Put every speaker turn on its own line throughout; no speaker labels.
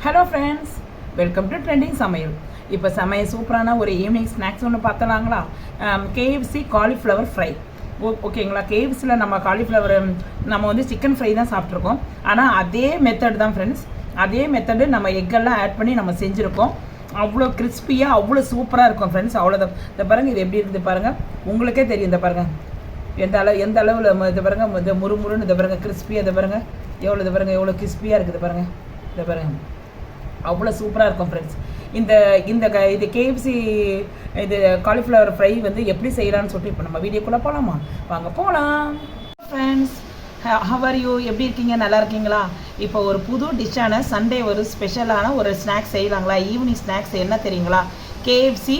Hello friends welcome to trending சமையல் இப்போ சமையல் சூப்பரான ஒரு ஈவினிங் ஸ்நாக்ஸ் ஒன்று பார்த்தலாங்களா கேஎஃப்சி காலிஃப்ளவர் ஃப்ரை ஓ ஓகேங்களா? கேஎஃப்சியில் நம்ம காலிஃப்ளவர் நம்ம வந்து சிக்கன் ஃப்ரை தான் சாப்பிட்ருக்கோம் ஆனால் அதே மெத்தட் தான் ஃப்ரெண்ட்ஸ் அதே மெத்தடு நம்ம எக்கெல்லாம் ஆட் பண்ணி நம்ம செஞ்சுருக்கோம். அவ்வளோ கிறிஸ்பியாக அவ்வளோ சூப்பராக இருக்கும் ஃப்ரெண்ட்ஸ் அவ்வளோதான் இந்த பாருங்கள் இது எப்படி இருந்து பாருங்கள் உங்களுக்கே தெரியும் இந்த பாருங்கள் எந்த அளவு எந்த அளவில் இதை பாருங்கள் இந்த முறுமுறுன்னு இதை பாருங்கள் கிறிஸ்பியாக இதை பாருங்கள் எவ்வளோ இதை பாருங்கள் எவ்வளோ கிறிஸ்பியாக இருக்குது பாருங்கள் இதை பாருங்கள் அவ்வளோ சூப்பராக இருக்கும் ஃப்ரெண்ட்ஸ் இந்த இந்த க இது கேஎஃப்சி இது காலிஃப்ளவர் ஃப்ரை வந்து எப்படி செய்யலாம்னு சொல்லிட்டு இப்போ நம்ம வீடியோக்குள்ளே போகலாமா வாங்க போகலாம் ஃப்ரெண்ட்ஸ் ஹவர் யூ எப்படி இருக்கீங்க? நல்லா இருக்கீங்களா? இப்போ ஒரு புது டிஷ்ஷான சண்டே ஒரு ஸ்பெஷலான ஒரு ஸ்நாக்ஸ் செய்யலாங்களா? ஈவினிங் ஸ்நாக்ஸ் என்ன தெரியுங்களா? கேஎஃப்சி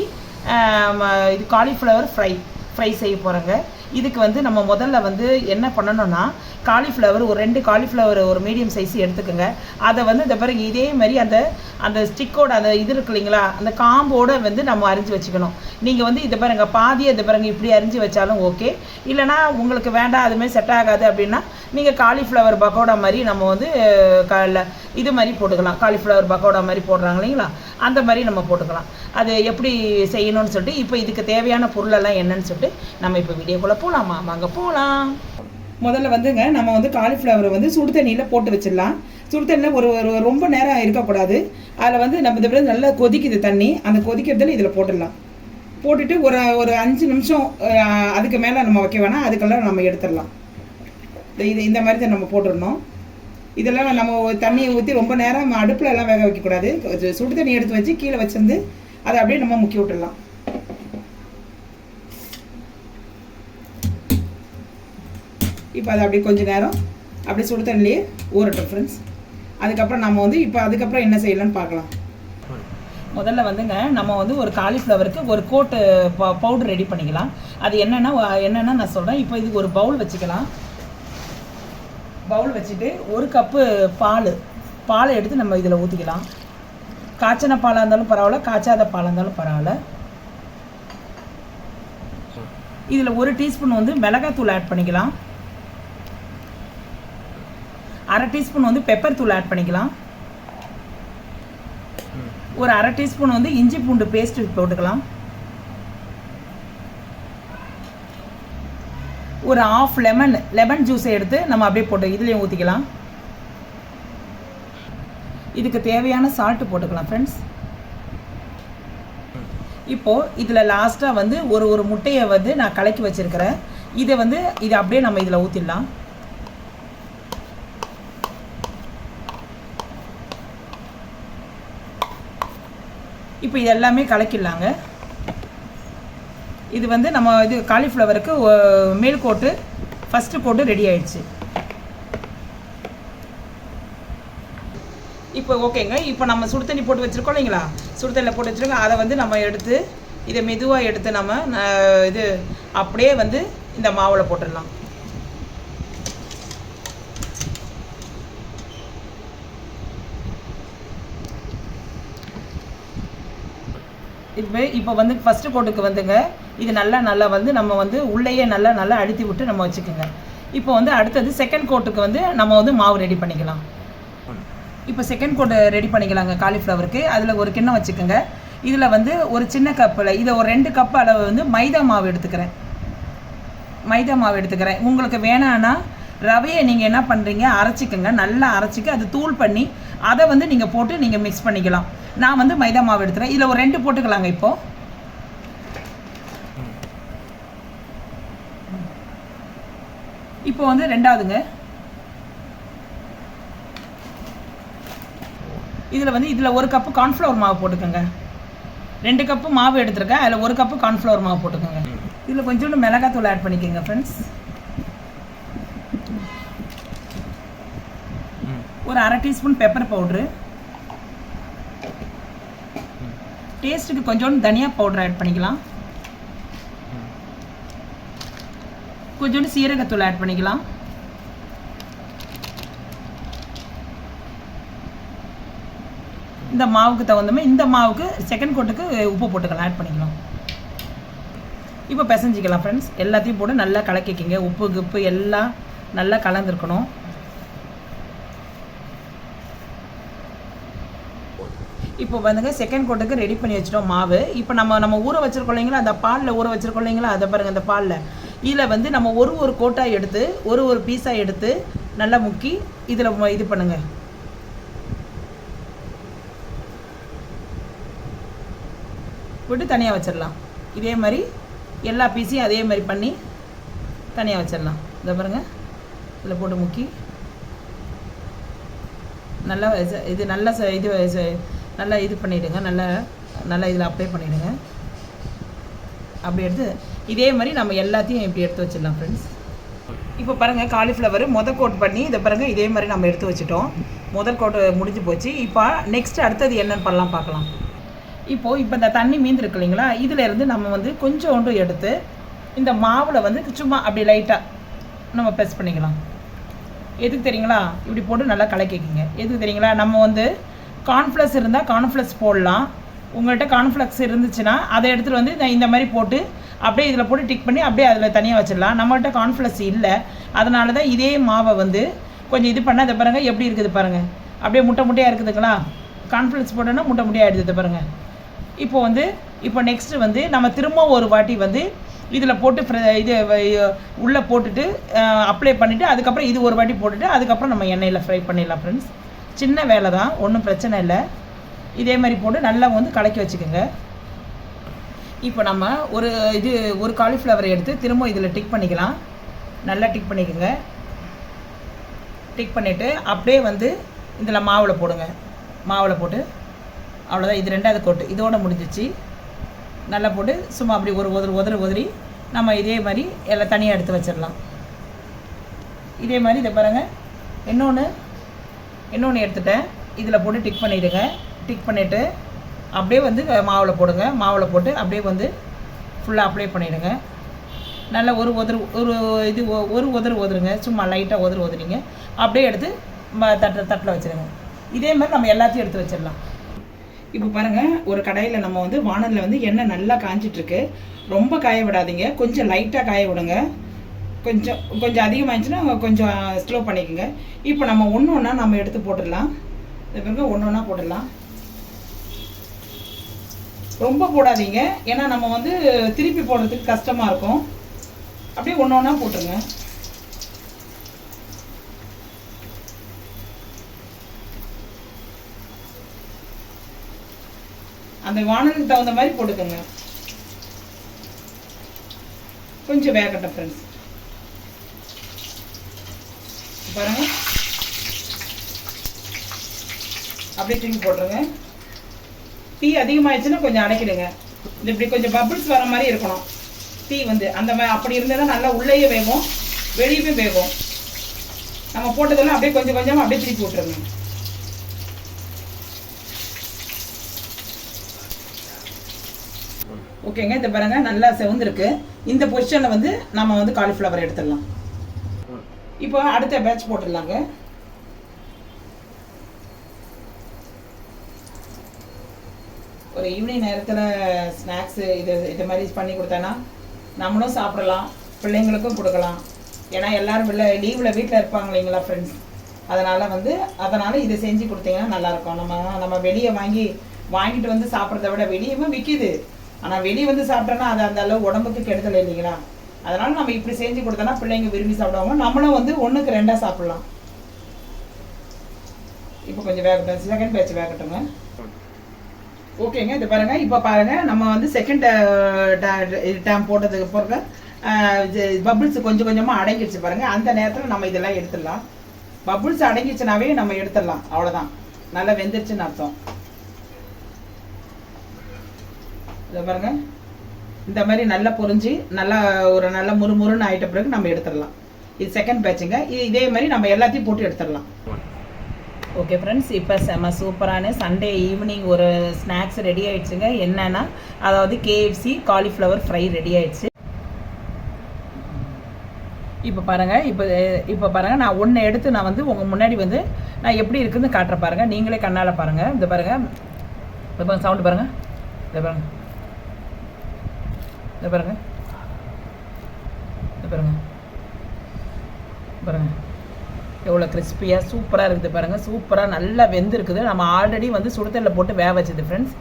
இது காலிஃப்ளவர் ஃப்ரை ஃப்ரை செய்ய போகிறேங்க இதுக்கு வந்து நம்ம முதல்ல வந்து என்ன பண்ணணும்னா காலிஃப்ளவர் ஒரு ரெண்டு காலிஃப்ளவர் ஒரு மீடியம் சைஸ் எடுத்துக்கோங்க. அதை வந்து இந்த பிறகு இதே மாதிரி அந்த அந்த ஸ்டிக்கோட அந்த இது இருக்கு இல்லைங்களா அந்த காம்போட வந்து நம்ம அரிஞ்சு வச்சுக்கணும். நீங்கள் வந்து இதை பாருங்க பாதி இதை பாருங்க இப்படி அரிஞ்சு வச்சாலும் ஓகே இல்லைனா உங்களுக்கு வேண்டாம் அதுமே செட் ஆகாது அப்படின்னா நீங்கள் காலிஃப்ளவர் பக்கோடா மாதிரி நம்ம வந்து காலைல இது மாதிரி போட்டுக்கலாம். காலிஃப்ளவர் பக்கோடா மாதிரி போடுறாங்க இல்லைங்களா? அந்த மாதிரி நம்ம போட்டுக்கலாம். அது எப்படி செய்யணும்னு சொல்லிட்டு இப்போ இதுக்கு தேவையான பொருளெல்லாம் என்னன்னு சொல்லிட்டு நம்ம இப்போ வீடியோக்குள்ளே போகலாமா வாங்க போகலாம் முதல்ல வந்துங்க நம்ம வந்து காலிஃப்ளவரை வந்து சுடு தண்ணியில் போட்டு வச்சிடலாம். சுடு தண்ணியில் ஒரு ஒரு ரொம்ப நேரம் இருக்கக்கூடாது. அதில் வந்து நம்ம இந்த நல்லா கொதிக்குது தண்ணி. அந்த கொதிக்கிறதுல இதில் போட்டுடலாம். போட்டுட்டு ஒரு ஒரு அஞ்சு நிமிஷம் அதுக்கு மேலே நம்ம வைக்க வேணாம். அதுக்கெல்லாம் நம்ம எடுத்துடலாம். இது இந்த மாதிரி தான் நம்ம போட்டுடணும். இதெல்லாம் நம்ம தண்ணியை ஊற்றி ரொம்ப நேரம் அடுப்பில் எல்லாம் வேக வைக்கக்கூடாது. சுடு தண்ணி எடுத்து வச்சு கீழே வச்சிருந்து அதை அப்படியே நம்ம முக்கி விட்டுடலாம் இப்போ அது அப்படியே கொஞ்சம் நேரம் அப்படியே சுடு தண்ணிலேயே ஊறட்டும் ஃப்ரெண்ட்ஸ் அதுக்கப்புறம் நம்ம வந்து இப்போ அதுக்கப்புறம் என்ன செய்யலாம்னு பார்க்கலாம். முதல்ல வந்துங்க நம்ம வந்து ஒரு காலிஃப்ளவருக்கு ஒரு கோட்டு பவுடர் ரெடி பண்ணிக்கலாம். அது என்னென்னா என்னென்னா நான் சொல்கிறேன் இப்போ இதுக்கு ஒரு பவுல் வச்சுக்கலாம். பவுல் வச்சுட்டு ஒரு கப்பு பால். பாலை எடுத்து நம்ம இதில் ஊற்றிக்கலாம் காய்ச்சின பாலாக இருந்தாலும் பரவாயில்ல காய்ச்சாத பாலாக இருந்தாலும் பரவாயில்ல. இதில் ஒரு டீஸ்பூன் வந்து மிளகாத்தூள் ஆட் பண்ணிக்கலாம். அரை டீஸ்பூன் வந்து பெப்பர் தூள் ஆட் பண்ணிக்கலாம். ஒரு அரை டீஸ்பூன் வந்து இஞ்சி பூண்டு பேஸ்ட் போட்டுக்கலாம். ஒரு ஆஃப் லெமன் லெமன் ஜூஸை எடுத்து நம்ம அப்படியே போட்டு இதுலேயும் ஊற்றிக்கலாம் இதுக்கு தேவையான சால்ட்டு போட்டுக்கலாம் ஃப்ரெண்ட்ஸ் இப்போது இதில் லாஸ்ட்டாக வந்து ஒரு ஒரு முட்டையை வந்து நான் கலக்கி வச்சுருக்கிறேன். இதை வந்து இதை அப்படியே நம்ம இதில் ஊற்றிடலாம் இப்போ இது எல்லாமே கலக்கிடலாங்க. இது வந்து நம்ம இது காலிஃப்ளவருக்கு மேல் கோட்டு ஃபஸ்ட்டு கோட்டு ரெடி ஆயிடுச்சு. இப்போ ஓகேங்க. இப்போ நம்ம சுடு தண்ணி போட்டு வச்சுருக்கோம் இல்லைங்களா? சுடு தண்ணியில் போட்டு வச்சுருக்கோம். அதை வந்து நம்ம எடுத்து இதை மெதுவாக எடுத்து நம்ம இது அப்படியே வந்து இந்த மாவில் போட்டுடலாம். இப்போ இப்போ வந்து ஃபஸ்ட்டு கோட்டுக்கு வந்துங்க. இது நல்லா நல்லா வந்து நம்ம வந்து உள்ளேயே நல்லா நல்லா அழுத்தி விட்டு நம்ம வச்சுக்கோங்க. இப்போ வந்து அடுத்தது செகண்ட் கோட்டுக்கு வந்து நம்ம வந்து மாவு ரெடி பண்ணிக்கலாம். இப்போ செகண்ட் கோட்டு ரெடி பண்ணிக்கலாங்க காலிஃப்ளவருக்கு அதில் ஒரு கிண்ணம் வச்சுக்கோங்க. இதில் வந்து ஒரு சின்ன கப்பில் இதை ஒரு ரெண்டு கப் அளவு வந்து மைதா மாவு எடுத்துக்கிறேன். மைதா மாவு எடுத்துக்கிறேன். உங்களுக்கு வேணான்னா ரவையை நீங்கள் என்ன பண்ணுறீங்க அரைச்சிக்கோங்க. நல்லா அரைச்சிக்க அது தூள் பண்ணி அதை வந்து நீங்கள் போட்டு நீங்கள் மிக்ஸ் பண்ணிக்கலாம். நான் வந்து மைதா மாவு எடுத்துக்கிறேன் இதில் ஒரு ரெண்டு போட்டுக்கலாங்க இப்போது இப்போ வந்து ரெண்டாவதுங்க. இதில் வந்து இதில் ஒரு கப்பு கார்ன்ஃப்ளவர் மாவு போட்டுக்கோங்க. ரெண்டு கப்பு மாவு எடுத்துருக்கேன். அதில் ஒரு கப்பு கார்ன்ஃப்ளவர் மாவு போட்டுக்கோங்க. இதில் கொஞ்சோண்டு மிளகாத்தூள் ஆட் பண்ணிக்கோங்க ஃப்ரெண்ட்ஸ் ஒரு அரை டீஸ்பூன் பெப்பர் பவுட்ரு டேஸ்ட்டுக்கு கொஞ்சோண்டு தனியா பவுடர் ஆட் பண்ணிக்கலாம். கொஞ்சோண்டு சீரகத்தூள் ஆட் பண்ணிக்கலாம். இந்த மாவுக்கு தகுந்தமே இந்த மாவுக்கு செகண்ட் கோட்டுக்கு உப்பு போட்டுக்கலாம் ஆட் பண்ணிக்கலாம். இப்போ பிசைஞ்சிக்கலாம் ஃப்ரெண்ட்ஸ் எல்லாத்தையும் போட்டு நல்லா கலக்கிக்கிங்க. உப்பு கிப்பு எல்லாம் நல்லா கலந்துருக்கணும். இப்போ வந்துங்க செகண்ட் கோட்டுக்கு ரெடி பண்ணி வச்சிட்டோம் மாவு. இப்போ நம்ம நம்ம ஊற வச்சிருக்கோம் இல்லைங்களா? அந்த பாலில் ஊற வச்சிருக்கோம் இல்லைங்களா? அதை பாருங்கள் அந்த பாலில். இதில் வந்து நம்ம ஒரு ஒரு கோட்டாக எடுத்து ஒரு ஒரு பீஸாக எடுத்து நல்லா முக்கி இதில் இது பண்ணுங்கள் போட்டு தனியாக வச்சிடலாம். இதே மாதிரி எல்லா பீஸையும் அதே மாதிரி பண்ணி தனியாக வச்சிடலாம். இதை பாருங்கள் இதில் போட்டு முக்கி. நல்லா இது- நல்லா இது நல்லா இது பண்ணிவிடுங்க நல்லா நல்லா இதில் அப்ளை பண்ணிவிடுங்க அப்படி எடுத்து இதே மாதிரி நம்ம எல்லாத்தையும் இப்படி எடுத்து வச்சிடலாம் ஃப்ரெண்ட்ஸ் இப்போ பாருங்கள் காலிஃப்ளவர் முத கோட் பண்ணி இதை பாருங்கள் இதே மாதிரி நம்ம எடுத்து வச்சிட்டோம். முதல் கோட்டு முடிஞ்சு போச்சு. இப்போ நெக்ஸ்ட் அடுத்தது என்னென்னு பண்ணலாம் பார்க்கலாம். இப்போது இப்போ இந்த தண்ணி மீந்து இருக்கு இல்லைங்களா இதிலேருந்து நம்ம வந்து கொஞ்சோண்டு எடுத்து இந்த மாவில் வந்து சும்மா அப்படி லைட்டாக நம்ம ப்ரெஸ் பண்ணிக்கலாம். எதுக்கு தெரியுங்களா? இப்படி போட்டு நல்லா கலக்கிக்கிங்க. எதுக்கு தெரியுங்களா? நம்ம வந்து கான்ஃப்ளெக்ஸ் இருந்தால் கான்ஃப்ளெக்ஸ் போடலாம். உங்கள்கிட்ட கான்ஃப்ளெக்ஸ் இருந்துச்சுன்னா அதை எடுத்துகிட்டு வந்து இந்த- இந்த மாதிரி போட்டு அப்படியே இதில் போட்டு டிக் பண்ணி அப்படியே அதில் தனியாக வச்சிடலாம். நம்மகிட்ட கான்ஃப்ளஸ் இல்லை. அதனால தான் இதே மாவை வந்து கொஞ்சம் இது பண்ணால் அதை பாருங்கள் எப்படி இருக்குது பாருங்கள் அப்படியே முட்டை முட்டையாக இருக்குதுங்களா? கார்ன்ஃப்ளெக்ஸ் போட்டோன்னா முட்டை முட்டையாக எடுத்து பாருங்கள் இப்போ வந்து இப்போ நெக்ஸ்ட்டு வந்து நம்ம திரும்ப ஒரு வாட்டி வந்து இதில் போட்டு இது உள்ளே போட்டுட்டு அப்ளை பண்ணிவிட்டு அதுக்கப்புறம் இது ஒரு வாட்டி போட்டுட்டு அதுக்கப்புறம் நம்ம எண்ணெயில் ஃப்ரை பண்ணிடலாம் ஃப்ரெண்ட்ஸ் சின்ன வேலை தான் ஒன்றும் பிரச்சனை இல்லை. இதே மாதிரி போட்டு நல்லா வந்து கலக்கி வச்சுக்கோங்க. இப்போ நம்ம ஒரு இது ஒரு காலிஃப்ளவரை எடுத்து திரும்ப இதில் டிக் பண்ணிக்கலாம். நல்லா டிக் பண்ணிக்கோங்க. டிக் பண்ணிவிட்டு அப்படியே வந்து இதில் மாவில் போடுங்க. மாவில் போட்டு அவ்வளோதான் இது ரெண்டாவது கோட்டு இதோட முடிஞ்சிச்சு. நல்லா போட்டு சும்மா அப்படி ஒரு உதறு உதறு உதறி நம்ம இதே மாதிரி எல்லாம் தனியாக எடுத்து வச்சிடலாம். இதே மாதிரி இதை பாருங்கள் இன்னொன்று இன்னொன்று எடுத்துட்டேன். இதில் போட்டு டிக் பண்ணிவிடுங்க டிக் பண்ணிவிட்டு அப்படியே வந்து மாவில் போடுங்க. மாவில் போட்டு அப்படியே வந்து ஃபுல்லாக அப்ளை பண்ணிவிடுங்க நல்லா ஒரு உதறு ஒரு இது ஒ- ஒரு உதறு உதறுங்க. சும்மா லைட்டாக உதறு உதறிங்க அப்படியே எடுத்து ம- தட்டில் வச்சுருங்க. இதே மாதிரி நம்ம எல்லாத்தையும் எடுத்து வச்சிடலாம். இப்போ பாருங்கள் ஒரு கடையில் நம்ம வந்து வானலில் வந்து எண்ணெய் நல்லா காஞ்சிட்ருக்கு. ரொம்ப காய விடாதீங்க. கொஞ்சம் லைட்டாக காய விடுங்க. கொஞ்சம் கொஞ்சம் அதிகமாகிடுச்சுன்னா கொஞ்சம் ஸ்லோ பண்ணிக்கோங்க. இப்போ நம்ம ஒன்று ஒன்றா நம்ம எடுத்து போட்டுடலாம். இது பாருங்க ஒன்று ஒன்றா போட்டுடலாம். ரொம்ப போடாதீங்க. ஏன்னா நம்ம வந்து திருப்பி போடுறதுக்கு கஷ்டமாக இருக்கும். அப்படியே ஒன்று ஒன்றா போட்டுருங்க. அந்த வானலுக்கு தகுந்த மாதிரி போட்டுக்கோங்க. கொஞ்சம் வேகட்டும் ஃப்ரெண்ட்ஸ் பாருங்க. அப்படியே திரும்பி போட்டுருங்க. தீ அதிகமாகிடுச்சுன்னா கொஞ்சம் அடைக்கிடுங்க. இது இப்படி கொஞ்சம் பபிள்ஸ் வர மாதிரி இருக்கணும். தீ வந்து அந்த மாதிரி அப்படி இருந்தால் தான் நல்லா உள்ளேயே வேகும் வெளியவே வேகும். நம்ம போட்டதெல்லாம் அப்படியே கொஞ்சம் கொஞ்சமாக அப்படியே திருப்பி விட்டுருங்க ஓகேங்க இதை பாருங்க நல்லா செவந்திருக்கு. இந்த பொசிஷனில் வந்து நம்ம வந்து காலிஃப்ளவர் எடுத்துடலாம். இப்போ அடுத்த பேட்ச் போட்டுடலாங்க. ஒரு ஈவினிங் நேரத்தில் ஸ்நாக்ஸு இது இது மாதிரி பண்ணி கொடுத்தேன்னா நம்மளும் சாப்பிடலாம் பிள்ளைங்களுக்கும் கொடுக்கலாம். ஏன்னா எல்லாரும் வெளில லீவில் வீட்டில் இருப்பாங்க இல்லைங்களா ஃப்ரெண்ட்ஸ் அதனால் வந்து அதனால் இதை செஞ்சு கொடுத்தீங்கன்னா நல்லாயிருக்கும். நம்ம நம்ம வெளியே வாங்கி வாங்கிட்டு வந்து சாப்பிட்றத விட வெளியும் விற்கிது ஆனால் வெளியே வந்து சாப்பிட்டோன்னா அது அந்த அளவு உடம்புக்கு கெடுதல் இல்லைங்களா? அதனால் நம்ம இப்படி செஞ்சு கொடுத்தோன்னா பிள்ளைங்க விரும்பி சாப்பிடுவாங்க. நம்மளும் வந்து ஒன்றுக்கு ரெண்டாக சாப்பிட்லாம். இப்போ கொஞ்சம் வேகட்டும். செகண்ட் பேட்ச் வேகட்டுங்க. ஓகேங்க இது பாருங்க. இப்போ பாருங்க நம்ம வந்து செகண்ட் டேம் போட்டதுக்கு பிறகு பபிள்ஸ் கொஞ்சம் கொஞ்சமாக அடங்கிடுச்சு பாருங்க. அந்த நேரத்தில் நம்ம இதெல்லாம் எடுத்துடலாம். பபிள்ஸ் அடங்கிடுச்சுனாவே நம்ம எடுத்துடலாம். அவ்வளோதான் நல்லா வெந்துருச்சுன்னு அர்த்தம். இதை பாருங்க. இந்த மாதிரி நல்லா பொறிஞ்சு நல்லா ஒரு நல்ல முறுமுறுன்னு ஆயிட்ட பிறகு நம்ம எடுத்துடலாம். இது செகண்ட் பேட்சுங்க இது இதே மாதிரி நம்ம எல்லாத்தையும் போட்டு எடுத்துடலாம். ஓகே ஃப்ரெண்ட்ஸ் இப்போ செம சூப்பரான சண்டே ஈவினிங் ஒரு ஸ்நாக்ஸ் ரெடி ஆயிடுச்சுங்க. என்னன்னா அதாவது கேஎஃப்சி காலிஃப்ளவர் ஃப்ரை ரெடி ஆயிடுச்சு. இப்போ பாருங்கள் இப்போ இப்போ பாருங்கள் நான் ஒன்று எடுத்து நான் வந்து உங்கள் முன்னாடி வந்து நான் எப்படி இருக்குதுன்னு காட்டுற பாருங்கள் நீங்களே கண்ணால் பாருங்கள் இந்த பாருங்கள் இந்த சவுண்டு பாருங்கள் இந்த பாருங்கள் இந்த பாருங்கள் இந்த பாருங்கள் பாருங்கள் எவ்வளோ கிறிஸ்பியாக சூப்பராக இருக்குது பாருங்கள் சூப்பராக நல்லா வெந்திருக்குது. நம்ம ஆல்ரெடி வந்து சுடுதலில் போட்டு வேக வச்சது ஃப்ரெண்ட்ஸ்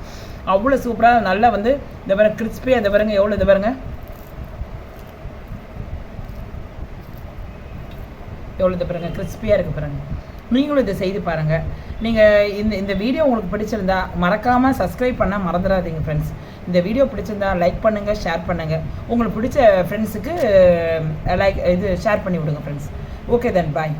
அவ்வளோ சூப்பராக நல்லா வந்து இந்த பாருங்க கிறிஸ்பியாக இந்த பாருங்க எவ்வளோ இது பாருங்க. எவ்வளோ இது பாருங்க கிறிஸ்பியாக இருக்குது பாருங்க. நீங்களும் இதை செய்து பாருங்கள் நீங்கள் இந்த இந்த வீடியோ உங்களுக்கு பிடிச்சிருந்தா மறக்காமல் சப்ஸ்கிரைப் பண்ணால் மறந்துடாதீங்க ஃப்ரெண்ட்ஸ் இந்த வீடியோ பிடிச்சிருந்தா லைக் பண்ணுங்கள் ஷேர் பண்ணுங்கள் உங்களுக்கு பிடிச்ச ஃப்ரெண்ட்ஸுக்கு லைக் இது ஷேர் பண்ணி விடுங்க ஃப்ரெண்ட்ஸ் ஓகே தென் பாய்